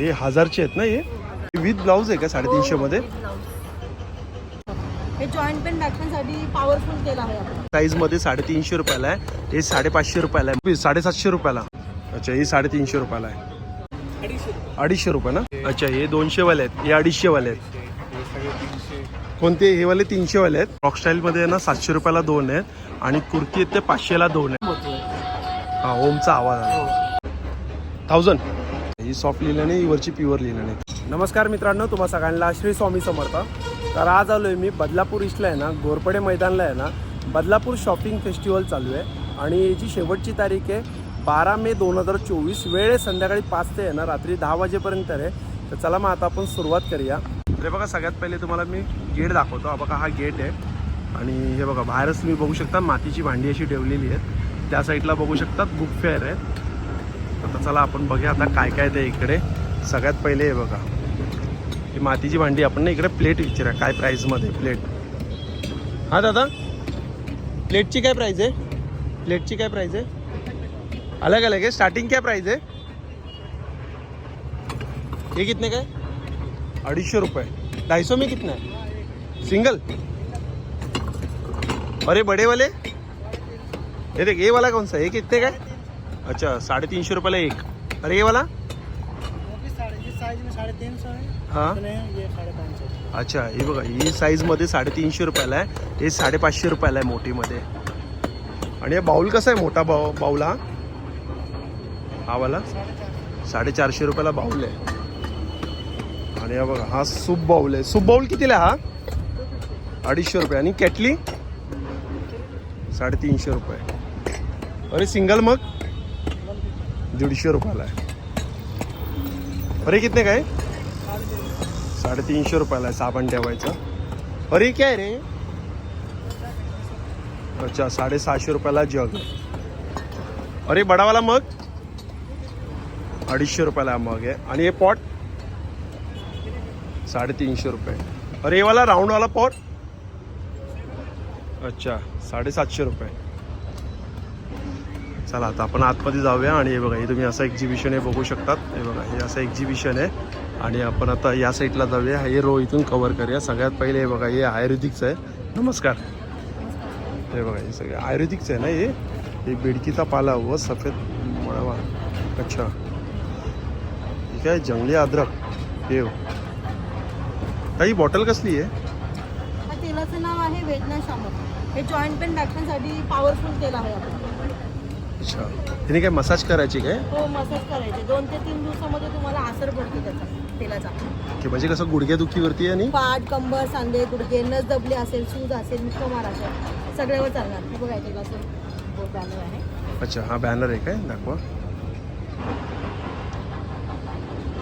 हे हजारचे आहेत ना हे? विथ ब्लाऊज आहे का साडेतीनशे मध्ये? हे जॉईंट पेन टाकण्यासाठी पॉवरफुल तेल आहे आपलं. साईजमध्ये साडेतीनशे रुपयाला आहे. हे साडेपाचशे रुपयाला आहे. साडेसातशे रुपयाला. अच्छा हे साडेतीनशे रुपयाला आहे. अडीचशे रुपये ना? अच्छा हे दोनशे वाले आहेत. हे अडीचशे वाले आहेत. कोणते? हे वाले तीनशे वाले आहेत. रॉक स्टाईल मध्ये ना सातशे रुपयाला दोन आहेत. आणि कुर्ती आहेत ते पाचशेला दोन आहेत. हा ओमचा आवाज आला. थाउजंड ही सॉफ्ट लिहिल्याने नाही वरची प्युअर नाही. नमस्कार मित्रांनो तुम्हा सगळ्यांना श्री स्वामी समर्थ. तर आज आलो आहे मी बदलापूर इथला आहे ना गोरपडे मैदानला आहे ना बदलापूर शॉपिंग फेस्टिवल चालू आहे. आणि याची शेवटची तारीख आहे बारा मे दोन हजार चोवीस. वेळ आहे संध्याकाळी पाच ते आहे ना रात्री दहा वाजेपर्यंत आहे. तर चला मग आता आपण सुरुवात करूया. तर बघा सगळ्यात पहिले तुम्हाला मी गेट दाखवतो. बघा हा गेट आहे. आणि हे बघा बाहेरच तुम्ही बघू शकता मातीची भांडी अशी ठेवलेली आहेत. त्या साईडला बघू शकतात बुक फेअर आहे. आता चला आपण बघूया आता काय काय ते इकडे. सगळ्यात पहिले हे बघा. ही मातीची भांडी आपण ना इकडे प्लेट विचारा काय प्राईजमध्ये प्लेट हां दादा? प्लेटची काय प्राईज आहे? प्लेटची काय प्राईज आहे? अलग अलग आहे. स्टार्टिंग काय प्राईज आहे? ये कितने का है अडीचशे रुपये. ढाई सौ में कितना है सिंगल अरे बड़े वाले? ये देख ये वाला कौन सा ये कितने का है अच्छा साढ़े तीन सौ रुपये एक अरे ये वाला है। हाँ? अच्छा हे बघा ही साईजमध्ये साडेतीनशे रुपयाला आहे. हे साडेपाचशे रुपयाला आहे मोठीमध्ये. आणि हे बाऊल कसा आहे मोठा बाऊ बाऊल हा? हा वाला? साडेचारशे रुपयाला बाऊल आहे. आणि हा बघा हा सूप बाऊल आहे. सूप बाऊल कितीला हा? अडीचशे रुपये. आणि कॅटली? साडेतीनशे रुपये. अरे सिंगल मग? दीडशे रुपयाला आहे. अरे कितने काय? साडेतीनशे रुपयाला आहे साबण ठेवायचं. अरे काय रे? अच्छा साडेसहाशे रुपयाला जग. अरे बडावाला मग? अडीचशे रुपयाला मग आहे. आणि हे पॉट साडेतीनशे रुपये. अरे हे वाला राऊंडवाला पॉट अच्छा साडेसातशे रुपये. चला आता आपण आतमध्ये जाऊया आणि हे बघा हे तुम्ही असं एक्झिबिशन हे बघू शकतात. हे बघा हे असं एक्झिबिशन आहे. आणि आपण आता या साईडला जाऊया. हे रो इथून कवर करूया. सगळ्यात पहिले हे बघा हे आयुर्वेदिकचं आहे. नमस्कार. हे बघा हे सगळं आयुर्वेदिकचं आहे ना हे? हे बेडकीचा पाला व सफेद मळवा. अच्छा. ठीक आहे जंगली अद्रक. हे हो. काही बॉटल कसली आहे? तेलाचं नाव आहे वेदना शामक हे जॉईंट पेन टाकण्यासाठी पॉवरफुल तेल आहे अच्छा. तिने काय मसाज करायची काय? हो मसाज करायचे. दोन ते तीन दिवसामध्ये तुम्हाला आसर पडतो त्याचा तेलाचा. की म्हणजे कसं गुडघ्यादुखीवरती आणि? पाठ कंबर सांधे गुडघे नस दबली असेल सूज असेल मुक्कमार असेल सगळ्यावर चालणार. हे बघा इथे असं बॅनर आहे. अच्छा हा बॅनर आहे काय? दाखवा.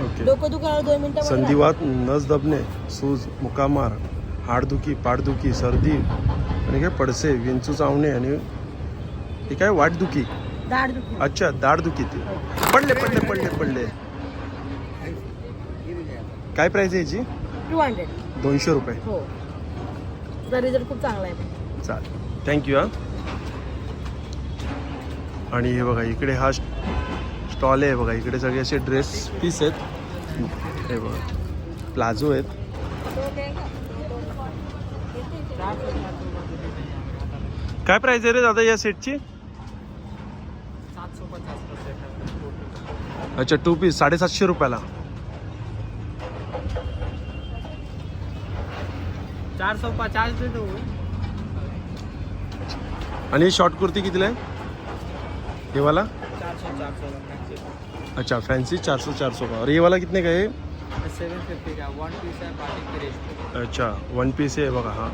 ओके. डोकं दुखायला दोन मिनिटं संधिवात नस दबणे सूज मुकामार हाडदुखी पाठदुखी सर्दी आणि काय पडसे विंचू चावणे आणि हे काय? वाटदुखी. अच्छा दाढदुखी ते. पडले पडले पडले पडले. काय प्राइस आहे याची? टू हंड्रेड दोनशे रुपये. हो. रिझल्ट खूप चांगला आहे. चालेल थँक्यू हा. आणि हे बघा इकडे हा स्टॉल आहे बघा. इकडे सगळे असे ड्रेस पीस आहेत. हे बघा. प्लाझो आहेत. काय प्राइस आहे रे दादा या सेटची अच्छा टू पीस साडेसातशे रुपयाला. चार सौ पचास दे दो. आणि शॉर्ट कुर्ती कितीला आहे? हे वाला सौ सौ अच्छा फैंसी चार सौ चार सौ का और ये वाला कितने का? है वन पीस है अच्छा वन पीस बघा हा.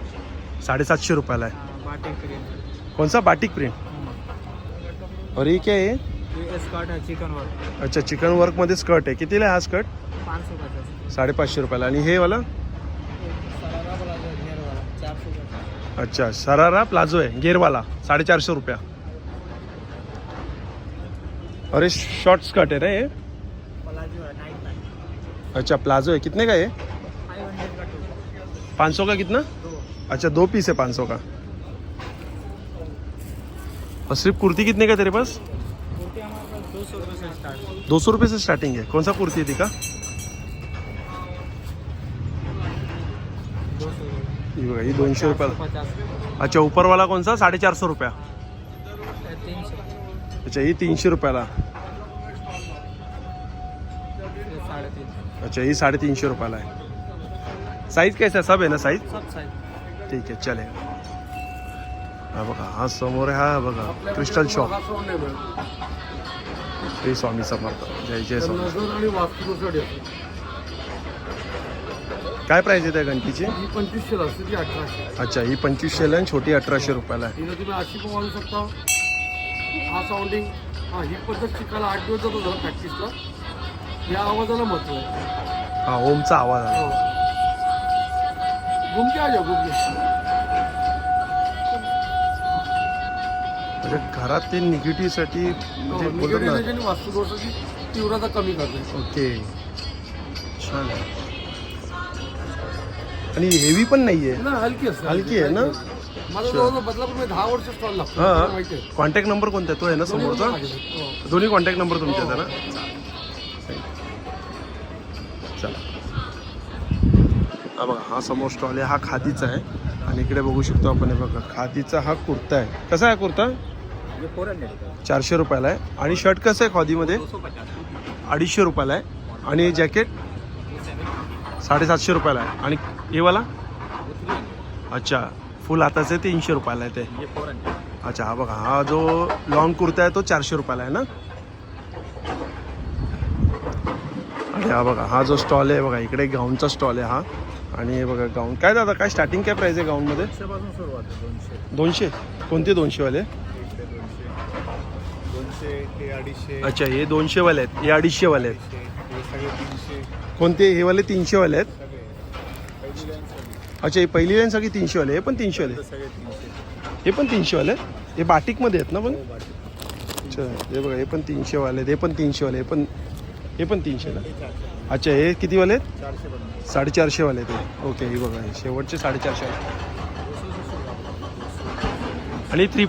साडेसातशे रुपयाला आहे. हाँ, बाटिक प्रिंट कौन सा बाटिक प्रिंट और ये क्या है स्कर्ट है चिकन वर्क अच्छा चिकन वर्कमध्ये स्कर्ट आहे. कितीला आहे हा स्कर्ट? पाँच सौ पचास साडेपाचशे रुपयाला. आणि हे वाला? सरारा वाला जो घेर वाला चार सौ पचास अच्छा सरारा प्लाझो आहे गेअरवाला साडेचारशे रुपया. अरे शॉर्ट स्कर्ट है. ये प्लाजो है नाइट नाइट अच्छा प्लाजो है कितने का है? फाइव हंड्रेड का टू पाँच सौ का कितना? दो. अच्छा दो पीस है पाँच सौ का? और सिर्फ कुर्ती कितने का तेरे पास? दो सौ रुपये से स्टार्टिंग है। कौन सा कुर्ती है दिखा ये बघा ही दोनशे कौन अच्छा साढ़े चार सौ? रुपया. अच्छा ही तीनशे रुपयाला. अच्छा ही साडेतीनशे रुपयाला आहे. साईज कैसा सब है ना साइज ठीक है चले. हा बघा हा समोर हा बघा क्रिस्टल शॉप श्री स्वामी समर्थ. जय जय स्वामी. काय प्राइस आहे त्या घंटीची ही अच्छा ही पंचवीसशेला आणि छोटी अठराशे रुपयाला आहे. हा साऊंडिंग हा ही पद्धत शिकायला आठ दिवस जातो जरा प्रॅक्टिसला या आवाजाला महत्त्व आहे. हा ओमचा आवाज आला घुमके आ जाओ घुमके म्हणजे घरात ते निगेटिव्हसाठी ते बोलतात ना निगेटिव्ह वास्तुदोषाची तीव्रता कमी करते. ओके. छान आहे. आणि हेवी पण नाहीये. ना हलकी असते. हलकी आहे ना? माझा जवळजवळ बदलापूर स्टॉल लागतो. तुम्हाला हा. माहिती आहे. कॉन्टॅक्ट नंबर कोणता आहे? तो आहे ना समोरचा? हो. दोन्ही कॉन्टॅक्ट नंबर तुमचे आहेत ना? चला. हा बघा हा समोर स्टॉल आहे हा खादीचा आहे. आणि इकडे बघू शकतो आपण हे बघा खादीचा हा कुर्ता आहे. कसा आहे कुर्ता? चारशे रुपयाला आहे. आणि शर्ट कसं आहे खादीमध्ये? अडीचशे रुपयाला आहे. आणि जॅकेट साडेसातशे रुपयाला आहे. आणि हे वाला? अच्छा फुल हाताचं आहे तीनशे रुपयाला आहे ते. अच्छा हा बघा हा जो लॉंग कुर्ता आहे तो चारशे रुपयाला आहे ना? आणि हा बघा हा जो स्टॉल आहे बघा इकडे गाऊनचा स्टॉल आहे हा. आणि हे बघा गाऊन काय दादा काय स्टार्टिंग काय प्राईस आहे गाऊनमध्ये दोनशे. दोनशे? कोणते दोनशेवाले? हे अडीचशे. अच्छा हे दोनशेवाले आहेत. हे अडीचशेवाले आहेत. हे सगळे तीनशे. कोणते? हे वाले आहेत? सगळे. पहिली लाईन सगळी. अच्छा हे पहिली लाईन सगळी तीनशेवाले हे पण तीनशेवाले सगळे तीनशे. हे पण तीनशेवाले आहेत? हे बाटिकमध्ये आहेत ना पण? हो बाकी अच्छा हे बघा हे पण तीनशेवाले आहेत. हे पण तीनशेवाले हे पण हे पण तीनशेला अच्छा हे कितीवाले आहेत? चारशे पन्नास. साडेचारशेवाले ते ओके हे बघा हे शेवटचे साडेचारशे वाले. आणि थ्री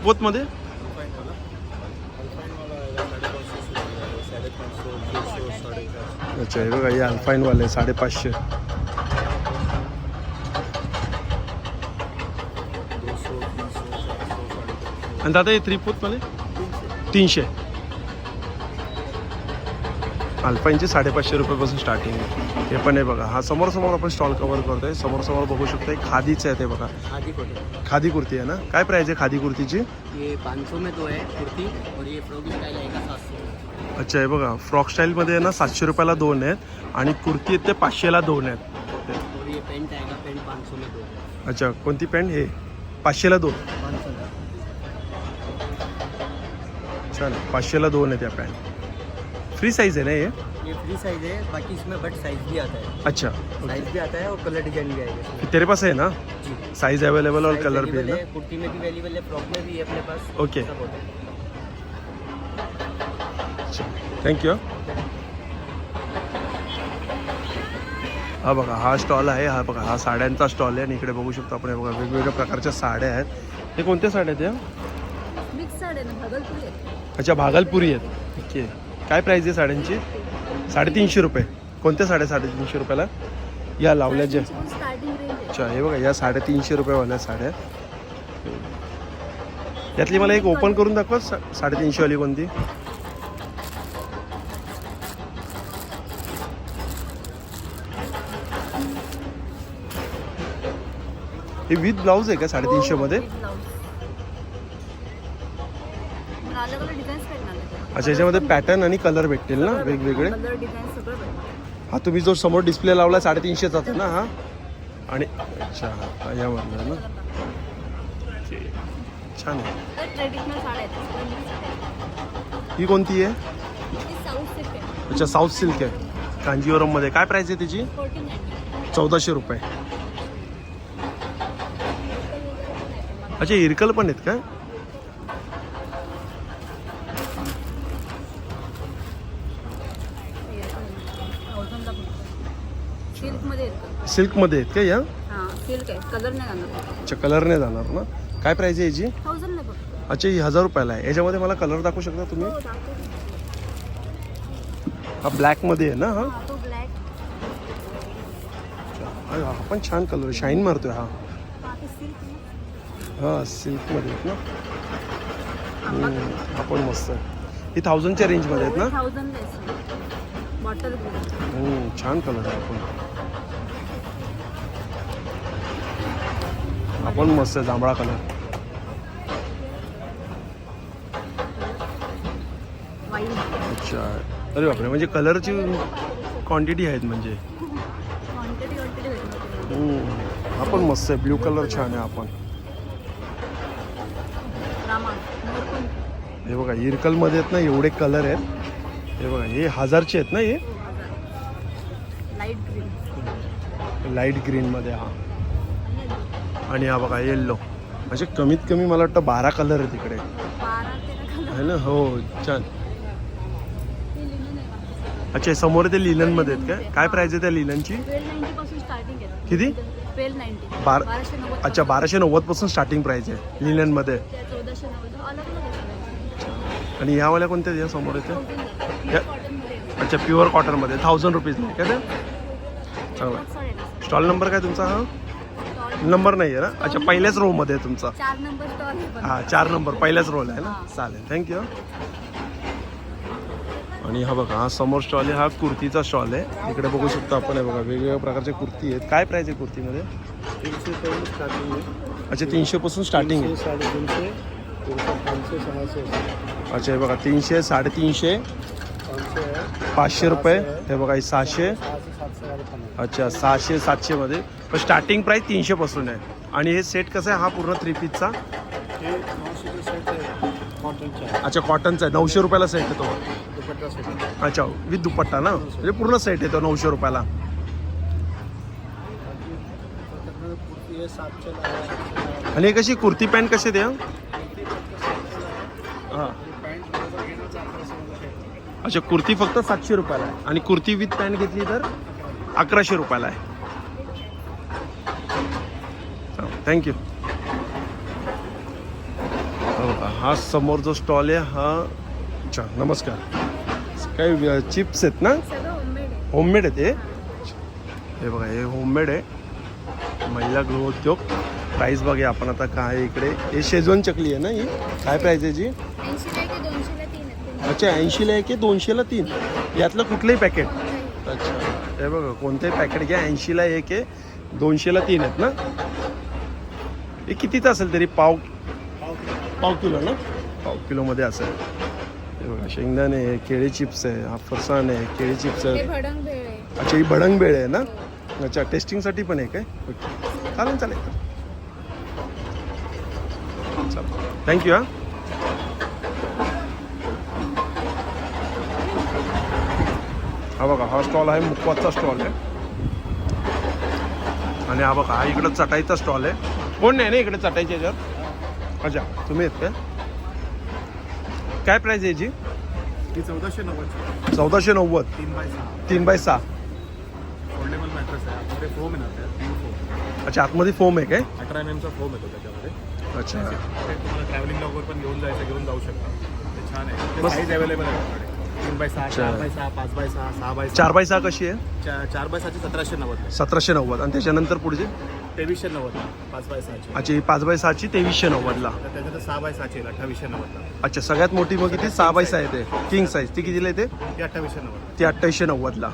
अच्छा हे बघा हे अल्फाईनवाले साडेपाचशे आणि दादा हे फोर्थमध्ये तीनशे अल्पाईनचे साडेपाचशे रुपयापासून स्टार्टिंग आहे हे। पण आहे बघा। हा समोर समोर आपण स्टॉल कव्हर करतोय समोर समोर बघू शकतो एक खादीचं आहे ते बघा। खादी कुर्ती। आहे ना? काय प्राइस आहे खादी कुर्तीची? ये 500 में तो है कुर्ती और ये फ्रॉक स्टाइल आएगा सात सौ। अच्छा हे बघा फ्रॉक स्टाईलमध्ये ना सातशे रुपयाला दोन आहेत आणि कुर्ती आहेत ते पाचशेला दोन आहेत. और ये पेंट आएगा पेंट 500 में दो अच्छा कोणती पॅन्ट? हे पाचशेला दोन. आहे. पाचशेला दोन आहे त्या पॅन्ट. फ्री साईज आहे ना हे? ये फ्री साइज है बाकी इसमें बट साइज भी आता है. अच्छा. साइज भी आता है और कलर डिजाइन भी आएगा तेरे पास है ना? जी. साइज अवेलेबल और कलर भी है ना? कुर्ती में भी अवेलेबल है फ्रॉक में भी है अपने पास. ओके सब होता है थँक्यू हा बघा हा स्टॉल आहे हा बघा हा साड्यांचा स्टॉल आहे. आणि इकडे बघू शकतो आपण हे बघा वेगवेगळ्या प्रकारच्या साड्या आहेत. हे कोणत्या साड्या आहेत या. अच्छा भागलपुरी आहेत. ओके. काय प्राईस आहे साड्यांची? साडेतीनशे रुपये. कोणत्या साड्या साडेतीनशे रुपयाला? या लावल्या ज्या. अच्छा हे बघा या साडेतीनशे रुपयेवाल्या साड्या यातली मला एक ओपन करून दाखवा सा साडेतीनशेवाली कोणती? हे विथ ब्लाऊज आहे का साडेतीनशे मध्ये? अच्छा याच्यामध्ये पॅटर्न आणि कलर भेटतील ना वेगवेगळे? हा तुम्ही जो समोर डिस्प्ले लावला साडेतीनशेचा होता ना हा? आणि अच्छा हा यामधला ना. छान आहे. ही कोणती आहे? ती साऊथ सिल्क आहे. अच्छा साऊथ सिल्क आहे. कांजीवरममध्ये. काय प्राईस आहे त्याची चौदाशे रुपये. अच्छा इरकल पण आहेत का? सिल्कमध्ये आहेत का? या? हां सिल्क आहे. कलर नाही जाणार. अच्छा कलर नाही जाणार ना? काय प्राईस आहे याची? अच्छा ही हजार रुपयाला आहे. याच्यामध्ये मला कलर दाखवू शकता तुम्ही? हो हा ब्लॅकमध्ये आहे ना हा? पण छान कलर शाईन मारतोय हा. हां सिल्कमध्ये आहेत ना. हम्म, हा पण मस्त आहे. ही थाउजंडच्या रेंजमध्ये आहेत ना? थाउजंड बॉटल छान कलर आहे आपण. आपण मस्त आहे जांभळा कलर अच्छा. अरे बापरे म्हणजे कलरची क्वांटिटी आहेत म्हणजे. क्वांटिटी क्वांटिटी भेटणार हम्म, हा पण मस्त आहे ब्ल्यू कलर छान आहे आपण. हे बघा इरकलमध्ये आहेत ना एवढे कलर आहेत. हे बघा हे हजारचे आहेत ना हे? लाइट ग्रीन लाइट ग्रीनमध्ये हा. आणि हा बघा येल्लो म्हणजे कमीत कमी मला वाटतं बारा कलर आहे तिकडे आहे ना? हो छान. अच्छा समोर ते लिननमध्ये आहेत काय? काय प्राईज आहे त्या लिननची किती? बार अच्छा बाराशे नव्वदपासून स्टार्टिंग प्राईज आहे लिननमध्ये त्या चौदाशे नव्वद अलग अलग आणि ह्यावाल्या कोणत्या या समोर येते अच्छा प्युअर कॉटनमध्ये थाउजंड रुपीज नाही काय ते? चांगला. स्टॉल नंबर काय तुमचा हा? नंबर नाही आहे ना? अच्छा पहिल्याच रोमध्ये आहे तुमचा. नंबर स्टॉल आहे पण. हा चार नंबर पहिल्याच रोल आहे ना. चालेल थँक्यू आणि हा बघा हा समोर स्टॉल आहे हा कुर्तीचा स्टॉल आहे. इकडे बघू शकतो आपण हे बघा वेगवेगळ्या प्रकारच्या कुर्ती आहेत. काय प्राईस आहे कुर्तीमध्ये? तीनशे पासून स्टार्टिंग आहे. अच्छा तीनशेपासून स्टार्टिंग आहे. अच्छा हे बघा तीनशे साडेतीनशे पाचशे आहे रुपये हे बघा सहाशे. आहे अच्छा सहाशे सातशेमध्ये. पण स्टार्टिंग प्राईस तीनशेपासून आहे. आणि हे सेट कसं आहे? हा पूर्ण थ्री पीसचा आहे. आहे. अच्छा कॉटनचा आहे. नऊशे रुपयाला सेट येतो. दुपट्टा सेट अच्छा विथ दुपट्टा ना? म्हणजे पूर्ण सेट येतो नऊशे रुपयाला. आहे आहे. आणि कशी कुर्ती पॅन्ट कशी द्या हां पॅन्ट बरोबर घेणं अकराशे भेटतं अच्छा कुर्ती फक्त सातशे रुपयाला आहे. आणि कुर्ती विथ पॅन्ट घेतली तर अकराशे रुपयाला आहे. थँक्यू हो हा समोर जो स्टॉल आहे हा अच्छा नमस्कार. काही चिप्स आहेत ना? होममेड आहे. ते हे? बघा हे होममेड आहे. महिला गृहोद्योग प्राईस बघा आपण आता काय आहे इकडे. हे शेजवान चकली आहे ना ही? काय प्राईस आहे जी ऐंशीला की दोनशेला तीन आहेत अच्छा ऐंशीला एक आहे दोनशेला तीन. यातलं कुठलंही पॅकेट अच्छा. हे बघा कोणतंही पॅकेट घ्या ऐंशीला एक आहे दोनशेला तीन आहेत ना? हे कितीचं असेल तरी? पाव पाव किलो ना? पाव किलोमध्ये असेल. हे बघा शेंगदाणे आहे केळी चिप्स आहे हा फरसाण आहे केळी चिप्स आहे. अच्छा ही भडंग बेळ आहे ना? अच्छा टेस्टिंगसाठी पण आहे काय? ओके. चालेल चालेल. चालेल. थँक्यू हां. हा बघा हा स्टॉल आहे मुकवाचा स्टॉल आहे. आणि हा बघा हा इकडं चटाईचा स्टॉल आहे. कोण नाही ना इकडे चटाईच्या याच्यावर? अच्छा तुम्ही आहेत काय काय प्राईज आहे याची? चौदाशे नव्वदची चौदाशे नव्वद. तीन बाय सहा. तीन बाय सहा. फोल्डेबल मॅट्रेस आहे. फोम अच्छा आतमध्ये फोम आहे काय? अठरा एम एमचा फोम येतो त्याच्यामध्ये. अच्छा. तुम्हाला ट्रॅव्हलिंगला वगैरे पण घेऊन जायचं घेऊन जाऊ शकता. ते छान आहे. साईज अवेलेबल आहे. तीन बाय सहा. चार. बाय सहा पाच बाय सहा सहा बाय चार बाय सहा कशी आहे? चार चार बाय सहाची सतराशे नव्वद. सतराशे नव्वद. आणि त्याच्यानंतर पुढचे? तेवीसशे नव्वद. पाच बाय सहाची. अच्छा ही पाच बाय सहाची तेवीसशे नव्वदला. तर त्याच्यात सहा बाय सहाची येईल अठ्ठावीसशे नव्वदला. अच्छा सगळ्यात मोठी मग किती? सहा बाय सहा येते किंग साईज ती कितीला येते? ती अठ्ठावीसशे नव्वद. ती अठ्ठावीसशे नव्वदला.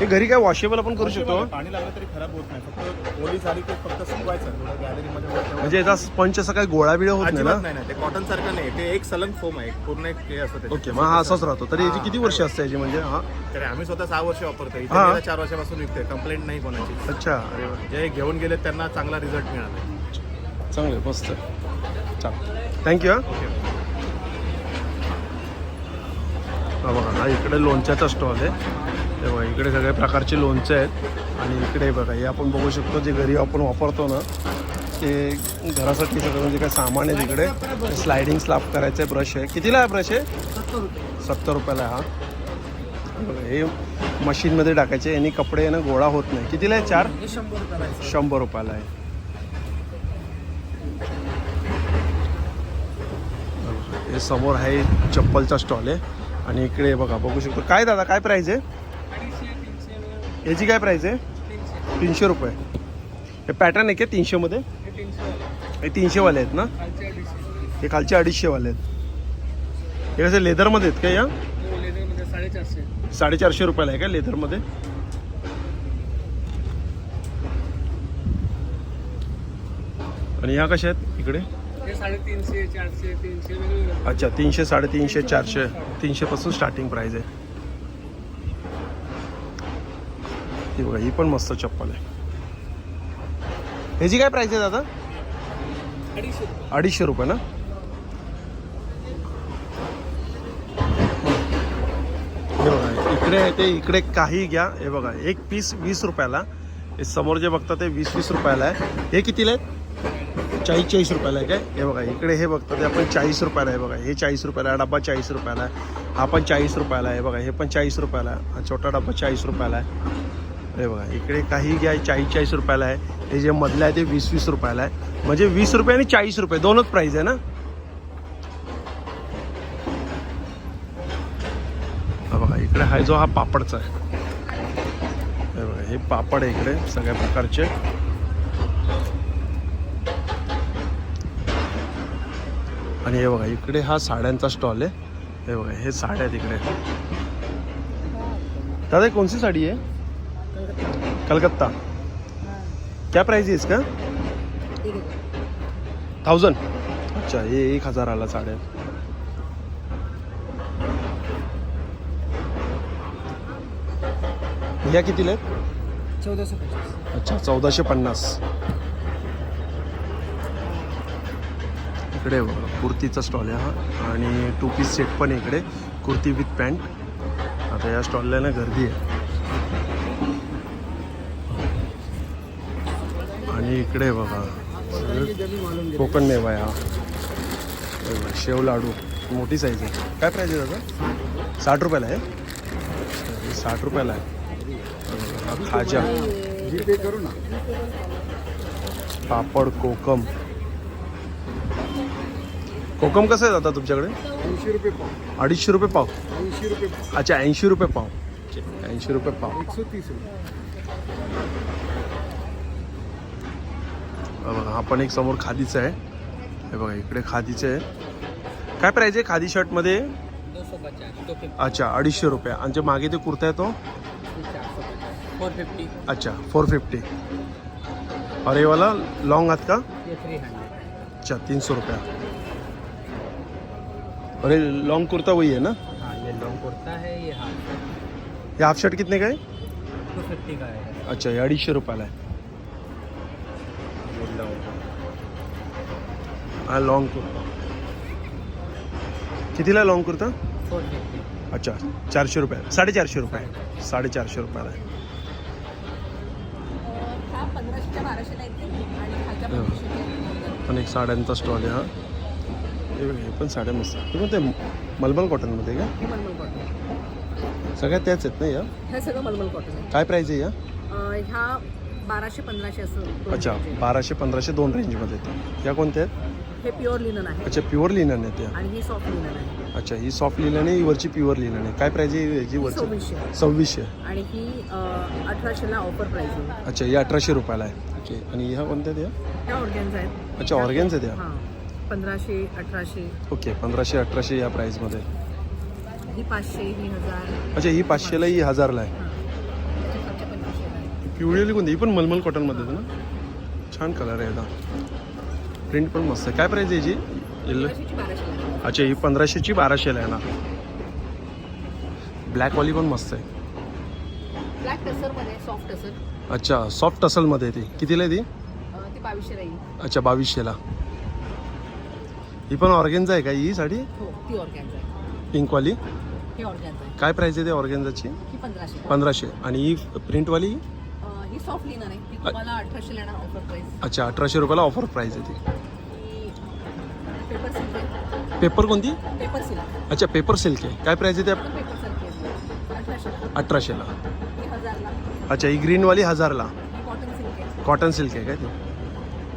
हे घरी काय वॉशेबल आपण करू शकतो? पाणी लागलं तरी खराब होत नाही. फक्त ओली झाली की फक्त सुकवायचं थोडं गॅलरीमध्ये. म्हणजे याचा स्पंच असा काही गोळा बिळा होत नाही ना? नाही ते कॉटन सारखं नाही. ते एक सलंग फोम आहे. पूर्ण एक हे असतं. ओके मग हा असाच राहतो. तरी याची किती वर्ष असते याची म्हणजे? हा. तरी आम्ही स्वतः सहा वर्ष वापरतो इथे. गेल्या चार वर्षापासून विकतोय. कंप्लेंट नाही कोणाची. अच्छा. अरे जे घेऊन गेले त्यांना चांगला रिझल्ट मिळाला. चांगलं मस्त. चाल. थँक्यू हा. हा बघा हा इकडे लोणच्याचा स्टॉल आहे. हे बघा इकडे सगळ्या प्रकारचे लोणचे आहेत. आणि इकडे बघा हे आपण बघू शकतो जे घरी आपण वापरतो ना ते घरासाठी सगळं म्हणजे काय सामान आहे तिकडे. स्लायडिंग स्लाफ करायचं आहे ब्रश आहे. कितीला आहे ब्रश आहे? सत्तर रुपयाला आहे हा. बघा हे मशीनमध्ये टाकायचे यांनी कपडे आहे ना गोळा होत नाही. कितीला आहे? चार? शंभर रुपयाला आहे. हे समोर आहे चप्पलचा स्टॉल आहे. आणि इकडे बघा बघू शकतो. काय दादा काय प्राईस आहे? याची काय प्राईस आहे? तीनशे रुपये. हे पॅटर्न आहे का तीनशेमध्ये? हे तीनशेवाले आहेत ना? खालचे अडीचशे हे खालचे अडीचशेवाले आहेत. हे कसे लेदरमध्ये आहेत का या? साडेचारशे रुपयाला आहे का लेदरमध्ये? आणि ह्या कशा आहेत इकडे? चारशे तीनशे अच्छा तीनशे साडेतीनशे चारशे तीनशेपासून स्टार्टिंग प्राईज आहे. ही बघा ही पण मस्त चप्पल आहे. ह्याची काय प्राईस आहे दादा? अडीचशे रुपये ना? हे बघा इकडे ते इकडे काही घ्या. हे बघा एक पीस वीस रुपयाला. हे समोर जे बघता ते वीस वीस रुपयाला आहे. हे कितीला आहे? चाळीस चाळीस रुपयाला आहे काय? हे बघा इकडे हे बघता ते आपण चाळीस रुपयाला आहे बघा. हे चाळीस रुपयाला आहे डब्बा चाळीस रुपयाला आहे. हा पण चाळीस रुपयाला आहे बघा हे पण चाळीस रुपयाला आहे. हा छोटा डब्बा चाळीस रुपयाला आहे. हे बघा इकडे काही घ्या चाळीस चाळीस रुपयाला आहे. हे जे मधलं आहे ते वीस वीस रुपयाला आहे. म्हणजे वीस रुपये आणि चाळीस रुपये दोनच प्राईज आहे ना? बघा इकडे हा जो हा पापडचा आहे. हे बघा हे पापड आहे इकडे सगळ्या प्रकारचे. आणि हे बघा इकडे हा साड्यांचा स्टॉल आहे. हे बघा हे साड्या तिकडे इकडे. दादा कोणती साडी आहे? कलकत्ता. क्या प्राइस है इसका? थाउजंड अच्छा हे एक हजाराला साड्या ह्या कितीला आहेत? चौदाशे पचास अच्छा चौदाशे पन्नास. इकडे बघा कुर्तीचा स्टॉल आहे हा. आणि टू पीस सेट पण आहे इकडे कुर्ती विथ पॅन्ट आता या स्टॉलला ना गर्दी आहे. इकडे बघा. कोकण मेवा आहे हा. शेव लाडू. मोठी साईज आहे. काय प्राईज आहे दादा? साठ रुपयाला आहे? साठ रुपयाला हा खाजा. करू ना पापड, कोकम. कोकम कसं आहे दादा तुमच्याकडे? ऐंशी रुपये पाव अडीचशे रुपये पाव. रुपये अच्छा ऐंशी रुपये पाव. ऐंशी रुपये पाव. एकशे तीस रुपये. हा बघा हा पण एक समोर खादीचा आहे. हे बघा इकडे खादीचं आहे. काय प्राईज आहे खादी शर्टमध्ये अच्छा अडीचशे रुपये. आणि जे मागे ते कुर्ता आहे तो? फोर फिफ्टी अच्छा फोर फिफ्टी और ये वाला लॉन्ग हाथ का? ये अच्छा तीन सौ रुपया. ये लॉन्ग कुर्ता वही है ना? हाँ ये लॉन्ग कुर्ता है ये हाफ ये हाफ शर्ट कितने का है टू फिफ्टी का है। अच्छा हे अडीचशे रुपयाला आहे. ये हा लॉंग कुर्ता कितीला लॉंग कुर्ता अच्छा चारशे रुपये. साडेचारशे रुपये. साडेचारशे रुपयाला आहे. पण एक साड्यांचा स्टॉल आहे हा. हे पण साड्या मस्त ते पण ते मलमल कॉटनमध्ये का? कॉटन सगळ्या त्याच आहेत ना या? सगळं मलमल कॉटन काय प्राईज आहे या? ह्या बाराशे पंधराशे असं अच्छा. बाराशे पंधराशे दोन रेंजमध्ये येते. या कोणत्या आहेत? हे प्युअर लिनन आहे. अच्छा प्युअर लिनन आहेत या. आणि ही सॉफ्ट लिनन आहे. अच्छा ही सॉफ्ट लिनन आहे ही वरची प्युअर लिनन आहे. काय प्राईज आहे याची वरची? सव्वीसशे. सव्वीसशे. आणि ही अं, अठराशेला ऑफर प्राईस आहे. अच्छा ही अठराशे रुपयाला आहे. ओके आणि ह्या कोणत्या त्या ह्या ऑर्गॅन्स आहेत. अच्छा ऑर्गॅन्स आहेत या. हां. पंधराशे अठराशे. ओके पंधराशे अठराशे या प्राईजमध्ये ही पाचशे ही हजार. अच्छा ही पाचशेला ही हजारला आहे. पंचवीसशेला आहे. पिवळी कोणती? ही पण मलमल कॉटनमध्ये ना? छान कलर आहे याचा प्रिंट पण मस्त आहे. काय प्राईज आहे याची? येल्लो. अच्छा ही पंधराशेची बाराशेला आहे ना. ब्लॅकवाली पण मस्त आहे. अच्छा सॉफ्ट टसलमध्ये ती. कितीला आहे ती? अच्छा बावीसशेला ही पण ऑर्गेन्झा आहे का ही साडी? पिंकवाली हे काय प्राईस आहे ते ऑर्गेन्झाची? पंधराशे. आणि ही प्रिंटवाली लिनन आहे. ती तुम्हाला अठराशेला येणार ऑफर अच्छा अठराशे रुपयाला ऑफर प्राईस आहे ती. पेपर सिल्क आहे. पेपर कोणती? पेपर सिल्क अच्छा पेपर सिल्क आहे. काय प्राईस आहे त्या? पण पेपर सिल्क आहे. अठराशेला. अठराशेला हजारला. अच्छा ही ग्रीनवाली हजारला. ही कॉटन सिल्क आहे. कॉटन सिल्क आहे काय ते?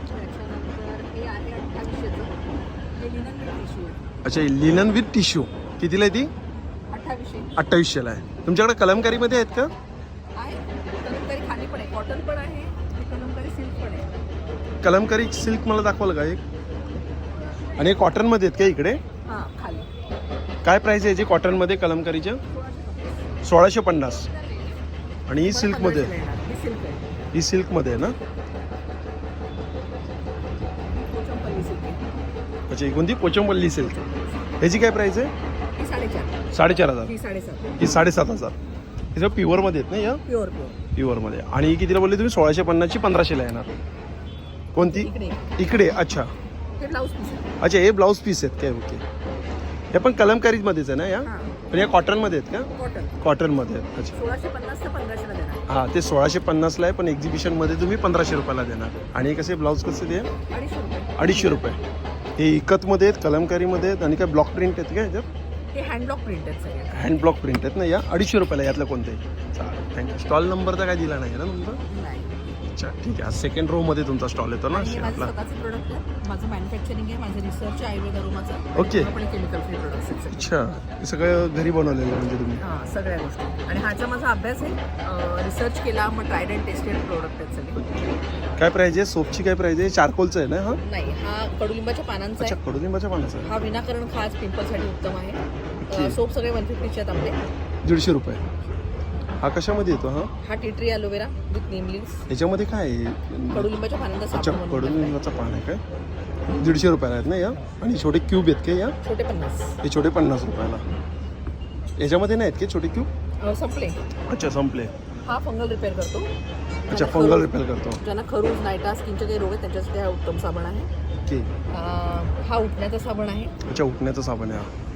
त्याच्यानंतर हे आहे अठ्ठावीसशेचं. हे लिनन विथ टिश्यू आहे. अच्छा लिनन विथ टिश्यू कितीला आहे ती? अठ्ठावीसशे. अठ्ठावीसशेला आहे. तुमच्याकडे कलमकारीमध्ये आहेत का? कलमकारी कॉटन सिल्क सिल्क मला दाखवाल का एक? आणि कॉटनमध्ये आहेत का इकडे? काय प्राईस आहे याची कॉटनमध्ये कलमकारीच्या सोळाशे पन्नास. आणि ही सिल्कमध्ये? आहे. ही सिल्क सिल्कमध्ये आहे ना? सिल्क अच्छा ही कोणती? पोचंपल्ली सिल्क. ह्याची काय प्राईस आहे? साडेचार. हजार. ही साडेसात. हजार. हे सगळं प्युअरमध्ये आहेत ना या? प्युअर प्युअर प्युअरमध्ये आणि कितीला बोलली तुम्ही? सोळाशे पन्नासची पंधराशेला येणार. कोणती? इकडे. इकडे अच्छा. अच्छा हे ब्लाऊज पीस आहेत काय ओके हे पण कलमकारीमध्येच आहे ना या? पण या कॉटनमध्ये आहेत का? कॉटन कॉटनमध्ये आहेत अच्छा. हां ते सोळाशे पन्नासला आहे पण एक्झिबिशनमध्ये तुम्ही पंधराशे रुपयाला देणार. आणि हे कसे ब्लाऊज कसे ते? अडीचशे रुपये. हे इकतमध्ये आहेत कलमकारीमध्ये आहेत आणि काय ब्लॉक प्रिंट आहेत का ह्याच्यात हे हँड ब्लॉक प्रिंट आहेत सगळे. हँड ब्लॉक प्रिंट आहेत ना या? अडीचशे रुपयाला यातलं कोणते चालेल थँक्यू स्टॉल नंबर तर काय दिला नाही ना तुमचा? अच्छा ठीक आहे. सेकंड रो मध्ये तुमचा स्टॉल येतो ना? आणि हे माझं आपला. स्वतःचं प्रोडक्ट आहे. माझं मॅन्युफॅक्चरिंग आहे माझं रिसर्च आहे आयुर्वेद अरोमाचं. Okay. केमिकल फ्री सगळे. अच्छा हे सगळं घरी बनवलेलं म्हणजे तुम्ही? हां सगळ्या गोष्टी. आणि ह्याचा माझा अभ्यास आहे रिसर्च केला मग ट्रायड अँड टेस्टेड प्रोडक्ट आहेत सगळे. काय प्राईज आहे? सोपची काय प्राईज आहे? चारकोलचं आहे ना हा? नाही हा कडुलिंबाच्या पानांचा अच्छा आहे. कडुलिंबाच्या पानाचं हा विनाकरण खास पिंपलसाठी उत्तम आहे. Okay. सोप सगळे वन फिफ्टीचे आहेत आपले. दीडशे रुपये. हा कशामध्ये येतो हा? हा tea tree aloe vera with neem leaves याच्यामध्ये काय आहे? कडुलिंबाच्या पानांचा अच्छा साबण बनवून टाकलाय. कडुलिंबाचं पान आहे काय? दीडशे रुपयाला आहेत ना या? आणि छोटे क्यूब आहेत का या? छोटे पन्नास. हे छोटे पन्नास रुपयाला. याच्यामध्ये नाही आहेत का छोटे क्यूब? अं, संपले. अच्छा संपले. हा फंगल रिपेअर करतो. अच्छा ज्यांना फंगल रिपेअर करतो. ज्यांना खरूज नायटा स्किनचे काही रोग आहेत त्यांच्यासाठी हा उत्तम साबण आहे. ओके. अं, हा उठण्याचा साबण आहे. अच्छा उठण्याचं साबण आहे हा.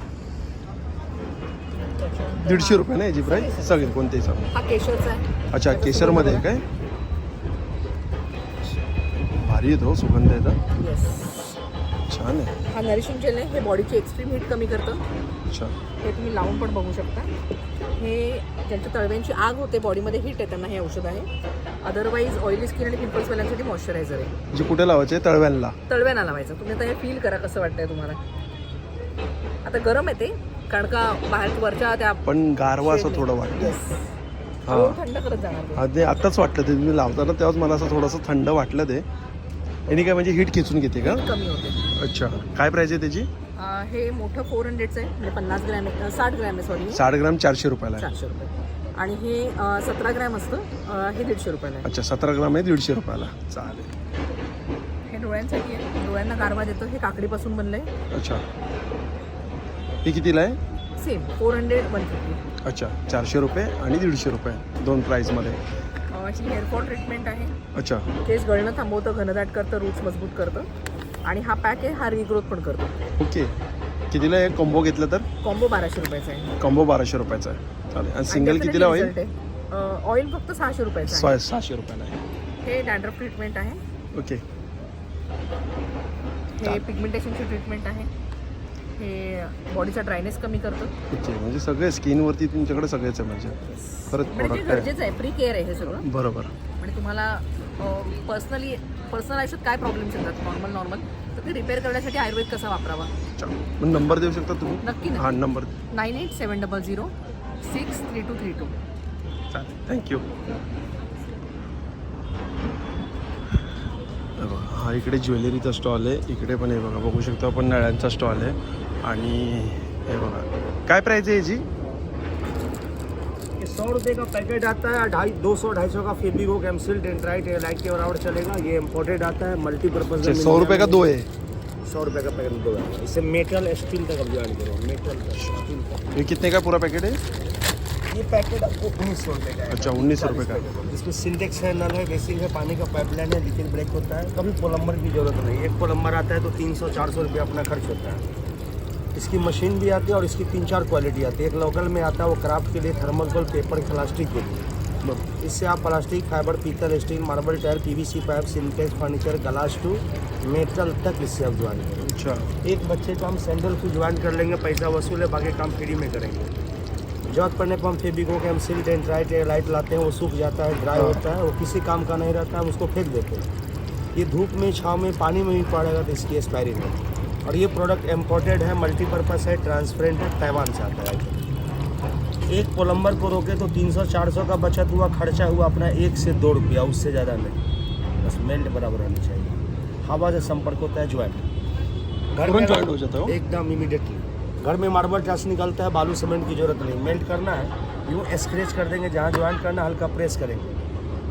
दीडशे रुपये ना याची प्राईस सगळे कोणतेही साबण हा केशरचा आहे. अच्छा केशरमध्ये आहे काय? भारी येतो सुगंध येतो येस छान आहे. हा नरिशिंग जेल आहे. हे बॉडीची एक्स्ट्रीम हीट कमी करतं. अच्छा. हे तुम्ही लावून पण बघू शकता. हे ज्यांच्या तळव्यांची आग होते बॉडीमध्ये हीट आहे त्यांना हे औषध आहे. अदरवाईज ऑइली स्किन आणि पिंपल्सवाल्यांसाठी मॉइश्चरायझर आहे. म्हणजे कुठे लावायचे तळव्यांना. तळव्यांना लावायचं. तुम्ही आता हे फील करा कसं वाटतंय तुम्हाला. आता गरम आहे ते. कारण का बाहेर वरच्या त्या पण गारवा असं थोडं वाटतं. हा. हळूहळू थंड करत जाणार ते. हा ते आत्ताच वाटलं ते तुम्ही लावताना तेव्हाच मला असं थोडंसं थंड वाटलं ते. आणि काय म्हणजे हीट खेचून घेते का? कमी होते. अच्छा. काय प्राईस आहे त्याची? अं, हे मोठं फोर हंड्रेडचं आहे. म्हणजे पन्नास ग्रॅम आहे, अं, साठ ग्रॅम आहे सॉरी साठ ग्राम चारशे रुपयाला आहे. चारशे रुपये. आणि हे अं, सतरा ग्रॅम असतं. अं, हे दीडशे रुपयाला अच्छा सतरा ग्राम आहे दीडशे रुपयाला. चालेल. हे डोळ्यांसाठी आहे. डोळ्यांना गारवा देतं. हे काकडीपासून बनलंय. अच्छा. हे कितीला आहे? Same four hundred one fifty अच्छा चारशे रुपये आणि दीडशे रुपये दोन प्राईसमध्ये ही हेअरफॉल ट्रीटमेंट आहे. अच्छा. केस गळणं थांबवतं घनदाट करतं रूट्स मजबूत करतं. आणि हा पॅक आहे हा रिग्रोथ पण करतो. ओके. कितीला आहे? कॉम्बो घेतलं तर? कॉम्बो बाराशे रुपयाचा आहे. कॉम्बो बाराशे रुपयाचा आहे. चालेल. आणि सिंगल कितीला होईल ऑइल फक्त सहाशे रुपयाचं आहे. सहा सहाशे रुपयाला आहे. हे डॅन्ड्रफ ट्रीटमेंट आहे. ओके. हे पिगमेंटेशनची ट्रीटमेंट आहे. हे बॉडीचा ड्रायनेस कमी करतं. म्हणजे सगळे स्किनवरती तुमच्याकडे सगळेच आहे म्हणजे. परत म्हणजे प्रोडक्ट आहे गरजेचं आहे प्री केअर आहे हे सगळं. बरोबर. म्हणजे तुम्हाला पर्सनली पर्सनल आयुष्यात काय प्रॉब्लेम्स येतात? नॉर्मल नॉर्मल तर ते रिपेअर करण्यासाठी आयुर्वेद कसा वापरावा? नंबर देऊ शकता तुम्ही? नक्की हां number nine eight seven double zero six three two three two चालेल. थँक्यू हा इकडे ज्वेलरीचा स्टॉल आहे. इकडे पण हे बघा बघू शकतो आपण नळ्यांचा स्टॉल आहे. आणि हे बघा. काय प्राईज आहे याची? ये सौ रुपये का पैकेट आता है ढाई दो सौ ढाई सौ का फेबिको कैंसिल डेंट्राइट लाइट के बराबर चलेगा। ये इम्पोर्टेड आता है मल्टीपर्पज अच्छा, सौ रुपये का दो है। सौ रुपये का पैकेट दो है। इससे मेटल स्टील तक अब ज्वाइन करो मेटल स्टील का ये कितने का पूरा पैकेट है? ये पैकेट आपको उन्नीस सौ रुपये का। अच्छा, 1900 रुपये का। जिसमें सिंटेक्स है नल है बेसिक है पानी का पाइपलाइन है लीकेज ब्रेक होता है। कभी प्लम्बर की ज़रूरत नहीं एक प्लम्बर आता है तो तीन सौ चार सौ रुपये अपना खर्च होता है। इसकी मशीन भी आती है और इसकी तीन चार क्वालिटी आती है। एक लोकल में आता है वो क्राफ्ट के लिए थर्मोकोल पेपर प्लास्टिक के लिए। इससे आप प्लास्टिक फाइबर पीतल steel marble tyre PVC pipe Sintex furniture glass to metal तक इससे आप ज्वाइन करें अच्छा। एक बच्चे को हम सैंडल को ज्वाइन कर लेंगे पैसा वसूल है बाकी काम फ्री में करेंगे। ज़रूरत पड़ने पर हम फेबिको के हम सिल डेंट्राइट लाइट लाते हैं वो सूख जाता है ड्राई हाँ। होता है वो किसी काम का नहीं रहता हम उसको फेंक देते हैं। ये धूप में छाँव में पानी में भी पड़ेगा तो इसकी एक्सपायरी नहीं और ये प्रोडक्ट इम्पोर्टेड है मल्टीपर्पज़ है ट्रांसपेरेंट है ताइवान से आता है। एक प्लम्बर को रोके तो 300-400 का बचत हुआ खर्चा हुआ अपना एक से दो रुपया उससे ज़्यादा नहीं। बस मेल्ट बराबर होनी चाहिए। हवा से संपर्क होता है ज्वाइंट घर में ज्वाइंट हो जाता है एकदम इमीडिएटली घर में मार्बल टास निकलता है बालू सीमेंट की ज़रूरत नहीं। मेल्ट करना है यूँ स्क्रेच कर देंगे जहाँ ज्वाइंट करना है, हल्का प्रेस करेंगे।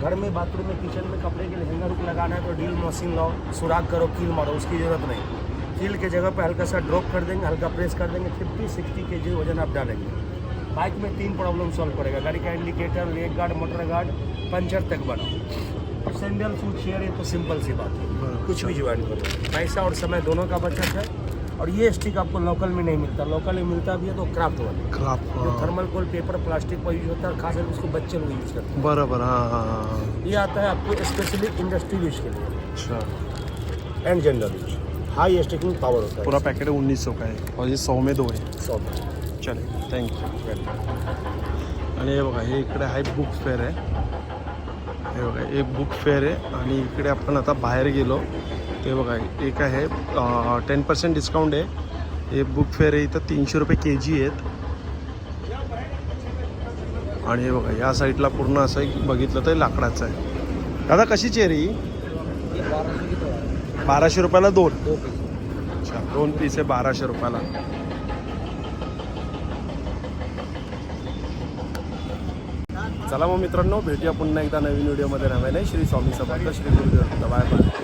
घर में बाथरूम में किचन में कपड़े के लिए हैंगर हुक लगाना है तो डील मशीन लाओ सुराख करो कील मारो उसकी ज़रूरत नहीं। कील के जगह पे हल्का सा ड्रॉप कर देंगे हल्का प्रेस कर देंगे फिफ्टी सिक्सटी के जी वज़न आप डालेंगे। बाइक में तीन प्रॉब्लम सॉल्व करेगा गाड़ी का indicator leg guard motor guard puncture तक बनाओ और सैंडल शूज़ चेयर ये तो सिंपल सी बात है। कुछ भी ज्वाइन करो। पैसा और समय दोनों का बचत है। और ये स्टिक आपको लोकल में नहीं मिलता। लोकल में मिलता भी है तो क्राफ्ट वाले। क्राप जो थर्मल कोल पेपर प्लास्टिक पर यूज़ होता है खास करके उसको बच्चे लोग यूज़ करते बरोबर हाँ हाँ हाँ। ये आता है आपको स्पेशली इंडस्ट्री यूज़ के लिए। अच्छा। And general use high sticking power होता पूरा पैकेट है उन्नीस सौ का है और ये सौ में दो है। सौ चले थँक्यू आणि हे बघा हे इकडे आहे बुक फेअर आहे। हे बघा एक बुक फेअर आहे आणि इकडे आपण आता बाहेर गेलो. ते बघा एक आहे टेन पर्सेंट डिस्काउंट आहे. हे बुक फेअर आहे इथं तीनशे रुपये के जी आहेत. आणि हे बघा या साईडला पूर्ण असं बघितलं तर लाकडाचं आहे. दादा कशीची आहे रे ही बाराशे रुपयाला दोन. अच्छा दोन पीस आहे बाराशे रुपयाला. चला मग मित्रांनो भेटूया पुन्हा एकदा नवीन व्हिडिओमध्ये नव्याने श्री स्वामी समर्थ श्री गुरुदेव. Bye bye